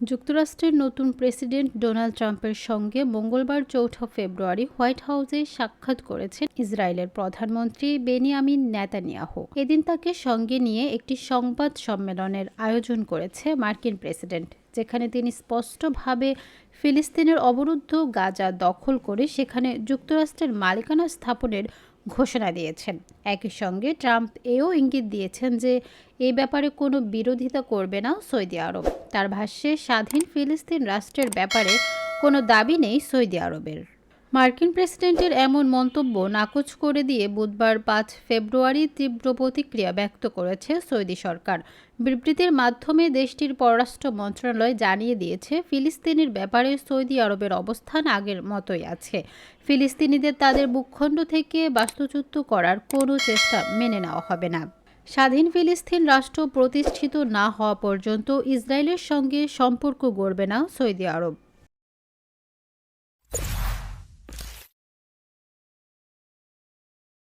যুক্তরাষ্ট্রের নতুন president Donald ট্রাম্পের সঙ্গে মঙ্গলবার চৌঠা ফেব্রুয়ারি হোয়াইট হাউসে সাক্ষাৎ করেছেন ইসরায়েলের প্রধানমন্ত্রী বেনিয়ামিন নেতানিয়াহু। এদিন তাকে সঙ্গে নিয়ে একটি সংবাদ সম্মেলনের আয়োজন করেছে মার্কিন প্রেসিডেন্ট, যেখানে তিনি স্পষ্টভাবে ফিলিস্তিনের অবরুদ্ধ গাজা দখল করে সেখানে যুক্তরাষ্ট্রের মালিকানা স্থাপনের ঘোষণা দিয়েছেন। একই সঙ্গে ট্রাম্প এও ইঙ্গিত দিয়েছেন যে এই ব্যাপারে কোনো বিরোধিতা করবে না সৌদি আরব। তার ভাষ্যে, স্বাধীন ফিলিস্তিন রাষ্ট্রের ব্যাপারে কোনো দাবি নেই সৌদি আরবের। মার্কিন প্রেসিডেন্টের এমন মন্তব্য নাকচ করে দিয়ে বুধবার পাঁচ ফেব্রুয়ারি তীব্র প্রতিক্রিয়া ব্যক্ত করেছে সৌদি সরকার। বিবৃতির মাধ্যমে দেশটির পররাষ্ট্র মন্ত্রণালয় জানিয়ে দিয়েছে, ফিলিস্তিনের ব্যাপারে সৌদি আরবের অবস্থান আগের মতোই আছে। ফিলিস্তিনিদের তাদের ভূখণ্ড থেকে বাস্তুচ্যুত করার কোনো চেষ্টা মেনে নেওয়া হবে না। স্বাধীন ফিলিস্তিন রাষ্ট্র প্রতিষ্ঠিত না হওয়া পর্যন্ত ইসরায়েলের সঙ্গে সম্পর্ক গড়বে না সৌদি আরব।